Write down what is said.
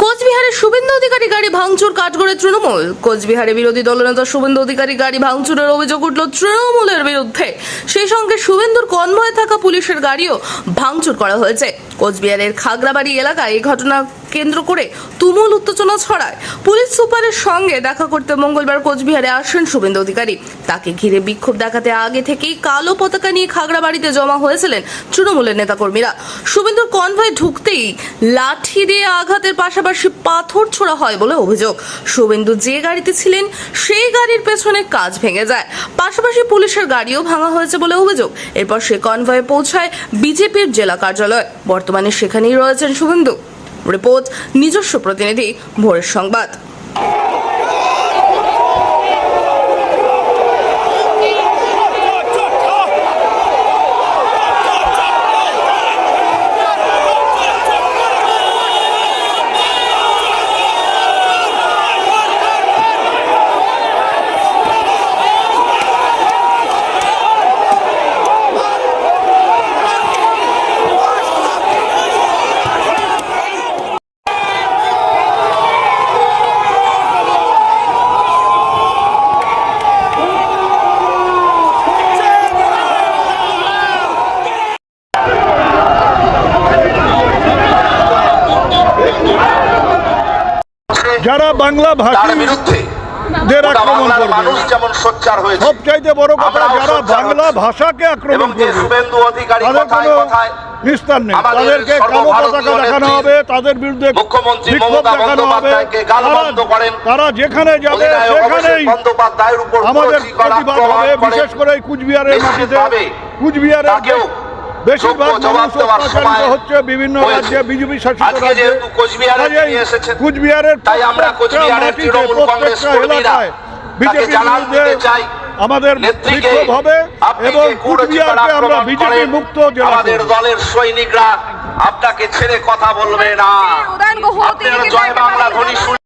Kozmik কোচবিহারে শুভেন্দু অধিকারী গাড়ি ভাঙচুর কাঠগড়ে তৃণমূল। কোচবিহারে বিরোধী দলনেতা শুভেন্দু অধিকারী গাড়ি ভাঙচুরের অভিযোগ উঠল তৃণমূলের বিরুদ্ধে। সেই সঙ্গে শুভেন্দুর কনভয়ে থাকা পুলিশের গাড়িও ভাঙচুর করা হয়েছে। কোচবিহারের খাগড়াবাড়ি এলাকায় এই ঘটনা কেন্দ্র করে তুমুল উত্তেজনা ছড়ায়। পুলিশ সুপারের সঙ্গে দেখা করতে মঙ্গলবার কোচবিহারে আসেন শুভেন্দু অধিকারী। তাকে ঘিরে বিক্ষোভ দেখাতে আগে থেকেই কালো পতাকা নিয়ে খাগড়াবাড়িতে জমা হয়েছিলেন তৃণমূলের নেতাকর্মীরা। শুভেন্দুর কনভয় ঢুকতেই লাঠি দিয়ে আঘাতের পাশাপাশি পাথর ছোড়া হয় বলে অভিযোগ। শুভেন্দু যে গাড়িতে ছিলেন, সেই গাড়ির পেছনে কাজ ভেঙে যায়। পাশাপাশি পুলিশের গাড়িও ভাঙা হয়েছে বলে অভিযোগ। এরপর সে কনভয়ে পৌঁছায় বিজেপির জেলা কার্যালয়। বর্তমানে সেখানেই রয়েছেন শুভেন্দু। রিপোর্ট, নিজস্ব প্রতিনিধি ভোরের সংবাদ। যারা বাংলা ভাষী বিরুদ্ধে আক্রমণ করবে। যেমন সোচ্চার হয়েছে সবচাইতে বড় কথা যারা বাংলা ভাষাকে আক্রমণ করবে তাদের কোনো নিস্তার নেই। তাদেরকে কালো পতাকা দেখানো হবে তাদের বিরুদ্ধে বিক্ষোভ দেখানো হবে। তারা- যেখানে যাবে সেখানেই আমাদের প্রতিবাদ হবে বিশেষ করে কুচবিহারের মাটিতে। কুচবিহারের বেশিরভাগ মানুষ অত্যাচারিত হচ্ছে বিভিন্ন রাজ্যে বিজেপি শাসিত রাজ্যে। কুচবিহারের প্রত্যেকটা এলাকায় আমাদের বিক্ষোভ হবে এবং কুচবিহারকে আমরা বিজেপি মুক্ত আমাদের দলের সৈনিকরা আপনাকে ছেড়ে কথা বলবে না। আপনারা জয় বাংলা একেবারেই ধ্বনি শুনে